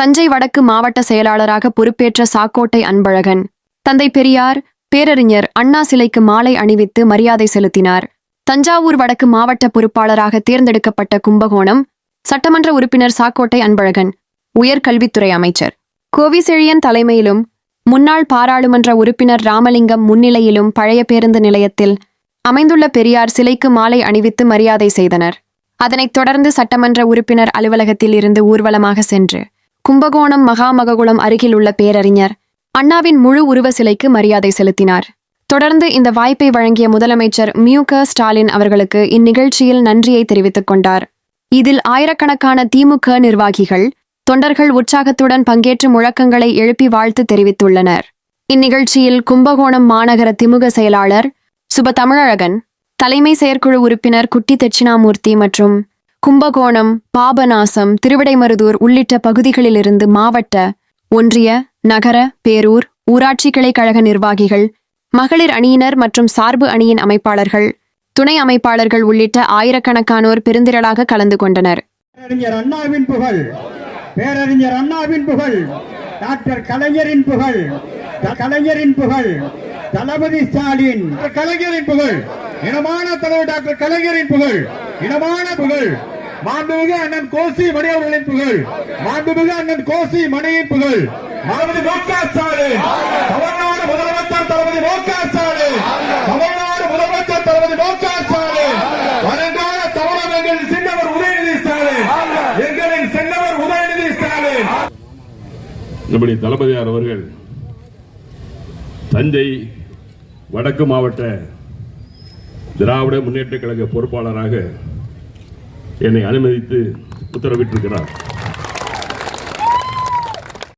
தஞ்சை வடக்கு மாவட்ட செயலாளராக பொறுப்பேற்ற சாக்கோட்டை அன்பழகன். தந்தை பெரியார் பேரறிஞர் அண்ணா சிலைக்கு மாலை அணிவித்து மரியாதை செலுத்தினார். தஞ்சாவூர் வடக்கு மாவட்ட பொறுப்பாளராக தேர்ந்தெடுக்கப்பட்ட கும்பகோணம் சட்டமன்ற உறுப்பினர் சாக்கோட்டை அன்பழகன் உயர்கல்வித்துறை அமைச்சர். கோவிசெழியன் தலைமையிலும் முன்னாள் பாராளுமன்ற உறுப்பினர் ராமலிங்கம் முன்னிலையிலும் பழைய பேருந்து நிலையத்தில் அமைந்துள்ள பெரியார் சிலைக்கு மாலை அணிவித்து மரியாதை செய்தனர். அதனைத் தொடர்ந்து சட்டமன்ற உறுப்பினர் அலுவலகத்தில் இருந்து ஊர்வலமாக சென்று கும்பகோணம் மகாமககுளம் அருகில் உள்ள பேரறிஞர். அண்ணாவின் முழு உருவ சிலைக்கு மரியாதை செலுத்தினார். தொடர்ந்து இந்த வாய்ப்பை வழங்கிய முதலமைச்சர் மியூக ஸ்டாலின் அவர்களுக்கு இந்நிகழ்ச்சியில் நன்றியை தெரிவித்துக் கொண்டார். இதில் ஆயிரக்கணக்கான திமுக நிர்வாகிகள் தொண்டர்கள் உற்சாகத்துடன் பங்கேற்று முழக்கங்களை எழுப்பி வாழ்த்து தெரிவித்துள்ளனர். இந்நிகழ்ச்சியில் கும்பகோணம் மாநகர திமுக செயலாளர் சுப தமிழழகன் தலைமை செயற்குழு உறுப்பினர் குட்டி தட்சிணாமூர்த்தி மற்றும் கும்பகோணம் பாபநாசம் திருவிடைமருதூர் உள்ளிட்ட பகுதிகளிலிருந்து மாவட்ட ஒன்றிய நகர பேரூர் ஊராட்சி கிளை கழக நிர்வாகிகள் மகளிர் அணியினர் மற்றும் சார்பு அணியின் அமைப்பாளர்கள் துணை அமைப்பாளர்கள் உள்ளிட்ட ஆயிரக்கணக்கானோர் பெருந்திரளாக கலந்து கொண்டனர். பேரறிஞர் அண்ணாவின் புகழ் பேரறிஞர் அண்ணாவின் புகழ் டாக்டர் கலைஞரின் புகழ் கலைஞரின் புகழ் தளபதி ஸ்டாலின். கலைஞரின் புகழ் இனமான தலைவர் டாக்டர் கலைஞரின் புகழ். இனமான புகழ். மாண்புமிகு அண்ணன் கோசி மணி அவர்களின் புகழ். மாண்புமிகு அண்ணன் கோசி மணியின் புகழ். தளபதி மு க ஸ்டாலின். தமிழ்நாடு முதலமைச்சர் தளபதி மு க ஸ்டாலின். தமிழ்நாடு முதலமைச்சர் தளபதி மு க ஸ்டாலின். வருங்கால தமிழகங்களின் சின்னவர் உதயநிதி ஸ்டாலின். எங்களின் சின்னவர் உதயநிதி ஸ்டாலின். நம்முடைய தளபதியார் அவர்கள் தஞ்சை வடக்கு மாவட்ட திராவிட முன்னேற்ற கழக பொறுப்பாளராக என்னை அனுமதித்து உத்தரவிட்டிருக்கிறார்.